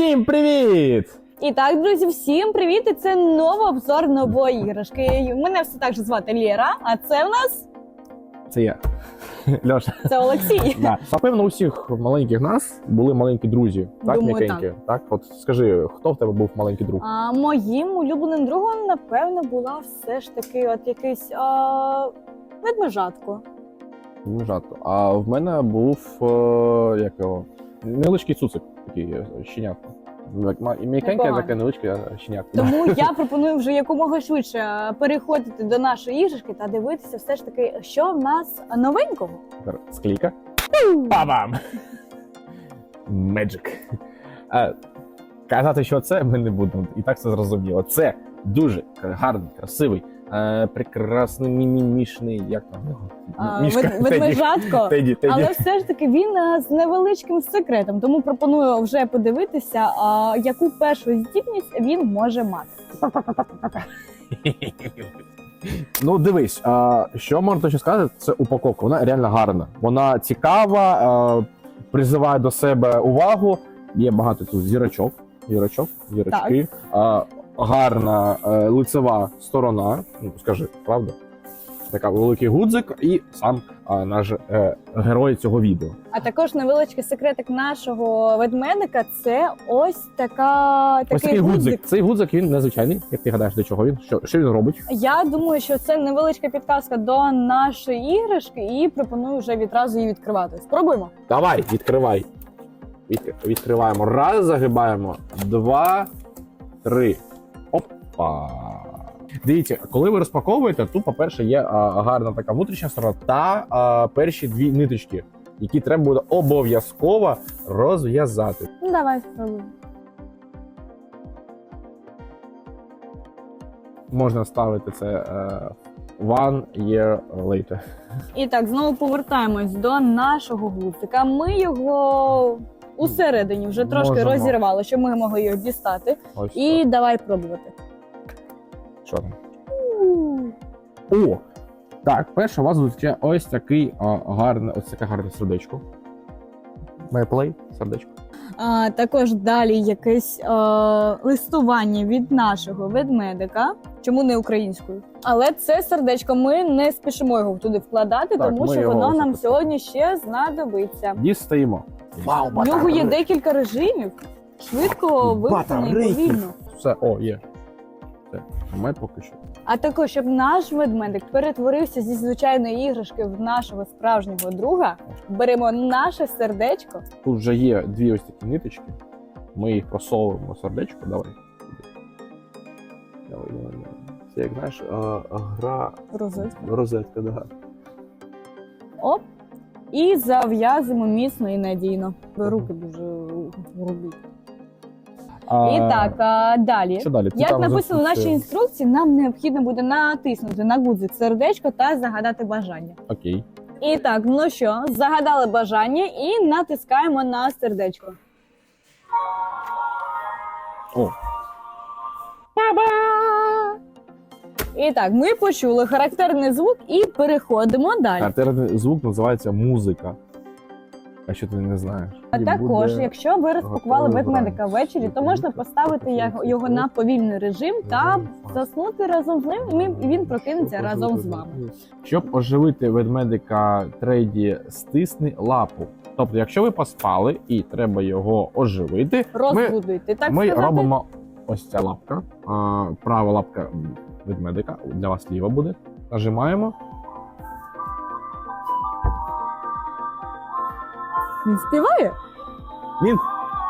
Всім привіт! І так, друзі, всім привіт! І це новий обзор нової іграшки. Мене все так же звати Лєра, а це в нас Це я. Льоша. це Олексій. Да. Напевно, у всіх маленьких нас були маленькі друзі, так, Думаю, м'якенькі. Так. От скажи, хто в тебе був маленький друг? А моїм улюбленим другом, напевно, була все ж таки от якийсь а, ведмежатко. Ну. А в мене був е, як його, невеличкий цуцик, такий е, щенятко. Як ма- М'якеньке, таке невеличке е. Тому я пропоную вже якомога швидше переходити до нашої іграшки та дивитися все ж таки, що в нас новенького. Тепер Склейка. Бабам! Меджик. Е, Казати, що це, ми не будемо. І так це зрозуміло. Це дуже гарний, красивий, е, прекрасний, мімімішний, як там його? А, Мішка. вед- ведмежатко. Теді, теді. Але все ж таки він а, з невеличким секретом, тому пропоную вже подивитися, а, яку першу здібність він може мати. Ну, дивись, а, що можна точно сказати, це упаковка. Вона реально гарна. Вона цікава, а, призиває до себе увагу. Є багато тут зірочок, зірочок, зірочки. А, гарна е, лицева сторона. Ну, скажи, правда? Така великий гудзик, і сам а, наш е, герой цього відео. А також невеличкий секретик нашого ведмедика це ось така Ось такий такий гудзик. гудзик. Цей гудзик він незвичайний. Як ти гадаєш, до чого він? Що, що він робить? Я думаю, що це невеличка підказка до нашої іграшки, і пропоную вже відразу її відкривати. Спробуємо. Давай, відкривай. Від, відкриваємо. Раз, загибаємо. Два, три. Опа. Дивіться, коли ви розпаковуєте, тут, по-перше, є а, гарна така внутрішня сторона та а, перші дві ниточки, які треба буде обов'язково розв'язати. Ну, давай спробуємо. Можна ставити це е, one year later. І так, знову повертаємось до нашого гудзика. Ми його усередині вже трошки Можемо. розірвали, щоб ми могли його дістати. Ось І так. давай пробувати. Там. О! Так, перше у вас зустрічає ось такий а, гарне, ось таке гарне сердечко. Play? Сердечко. А, також далі якесь а, листування від нашого ведмедика. Чому не українською? Але це сердечко ми не спішимо його туди вкладати, Так, тому ми що його воно нам записали. сьогодні ще знадобиться. Дістаємо. Вау, В нього є декілька режимів. Швидко, вимкнено і Батарейки. повільно. Все, о, є. Все, ми поки що. А також, щоб наш ведмедик перетворився зі звичайної іграшки в нашого справжнього друга, беремо наше сердечко. Тут вже є дві ось такі ниточки. Ми їх просовуємо сердечко. Давай. Давай, давай, давай. Це як знаєш, а, гра Розетку. розетка, да. Оп. І зав'язуємо міцно і надійно. Руки дуже грубі. А, І так, а далі. Що далі? Як там написано в нашій інструкції, нам необхідно буде натиснути на гудзик сердечко та загадати бажання. Окей. І так, ну що, загадали бажання і натискаємо на сердечко. О, І так, ми почули характерний звук і переходимо далі. характерний звук називається музика. А що ти не знаєш? А І також, буде- якщо ви розпакували готове ведмедика ввечері, то можна поставити його- його на повільний режим та заснути разом з ним, і ми- і він прокинеться разом з вами. Щоб оживити ведмедика трейді, стисни лапу. Тобто, якщо ви поспали і треба його оживити, ми, Розбудуйте, так ми сказати. робимо ось ця лапка. А, права лапка ведмедика, для вас ліва буде. Нажимаємо. Він співає? Він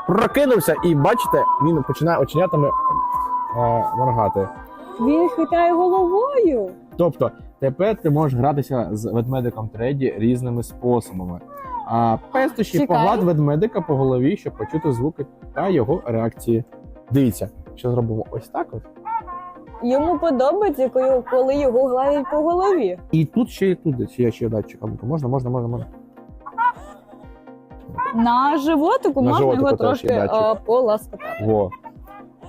прокинувся, і бачите, він починає оченятами е, моргати. Він хитає головою. Тобто, тепер ти можеш гратися з ведмедиком треді різними способами. А пестощі Чекай. погладь ведмедика по голові, щоб почути звуки та його реакції. Дивіться, що зробимо ось так от. Йому подобається, коли- його гладять по голові. І тут ще і тут ще є ще датчик. А Можна, можна, можна, можна. На животику На можна животику його теж трошки датчик. поласкати. Во.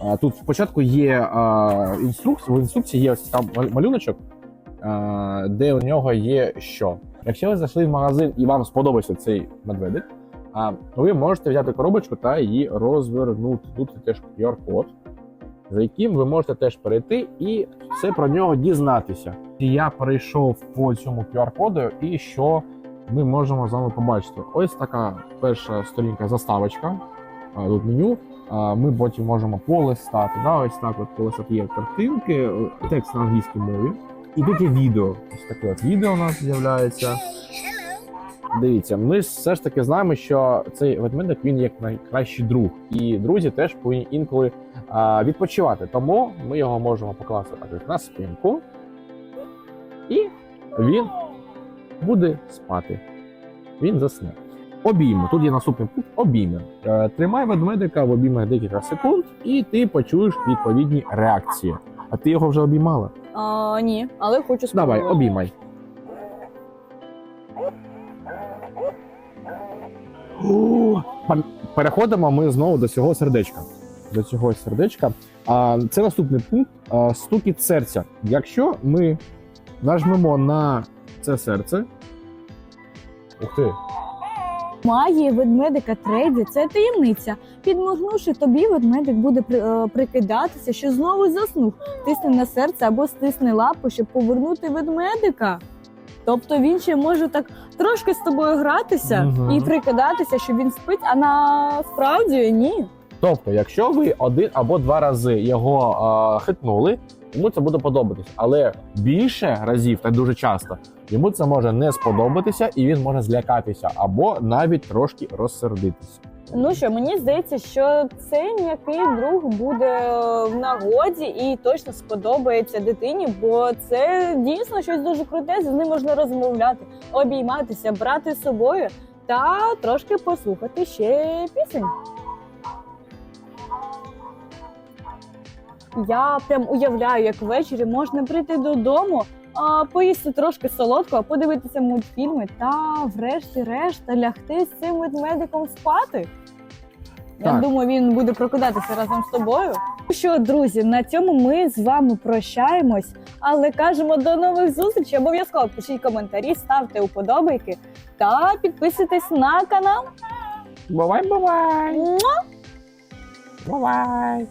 А, тут спочатку є а, інструкція, в інструкції є ось там мал- малюночок, а, де у нього є що. Якщо ви зайшли в магазин і вам сподобався цей медведик, А, ви можете взяти коробочку та її розвернути. Тут є теж QR-код, за яким ви можете теж перейти і все про нього дізнатися. І я перейшов по цьому QR-коду, і що ми можемо з вами побачити? Ось така перша сторінка заставочка. Тут меню. Ми потім можемо полистати. Да? Ось так от полистати є картинки, е, текст на англійській мові. І тут є відео. Ось таке от відео у нас з'являється. Дивіться, ми все ж таки знаємо, що цей ведмедик він як найкращий друг, і друзі теж повинні інколи а, відпочивати. Тому ми його можемо покласти так на спинку, і він буде спати. Він засне. Обійми. Тут є наступний пункт обійми. Е, Тримай ведмедика в обіймах декілька секунд, і ти почуєш відповідні реакції. А ти його вже обіймала? А, ні, але хочу Давай, обіймай. О, Переходимо ми знову до цього сердечка. До цього сердечка. А, це наступний пункт стукіт серця. Якщо ми нажмемо на це серце. Ух ти! Магія ведмедика Трейді це таємниця. Підморгнувши тобі, ведмедик буде при- е, прикидатися, що знову заснув. Тисни на серце або стисни лапу, щоб повернути ведмедика. Тобто він ще може так трошки з тобою гратися Мгм. і прикидатися, що він спить, а насправді ні. Тобто, якщо ви один або два рази його а, хитнули, йому це буде подобатись. Але більше разів та дуже часто йому це може не сподобатися, і він може злякатися або навіть трошки розсердитися. Ну що, мені здається, що цей м'який друг буде в нагоді і точно сподобається дитині, бо це дійсно щось дуже круте. З ним можна розмовляти, обійматися, брати з собою та трошки послухати ще пісень. Я прям уявляю, як ввечері можна прийти додому, а, поїсти трошки солодкого, подивитися мультфільми та, врешті-решт, лягти з цим ведмедиком спати. Я думаю, він буде прокидатися разом з тобою. Ну Що, друзі, на цьому ми з вами прощаємось, але кажемо до нових зустрічей. Обов'язково пишіть коментарі, ставте уподобайки та підписуйтесь на канал. Бувай, бувай! Бувай!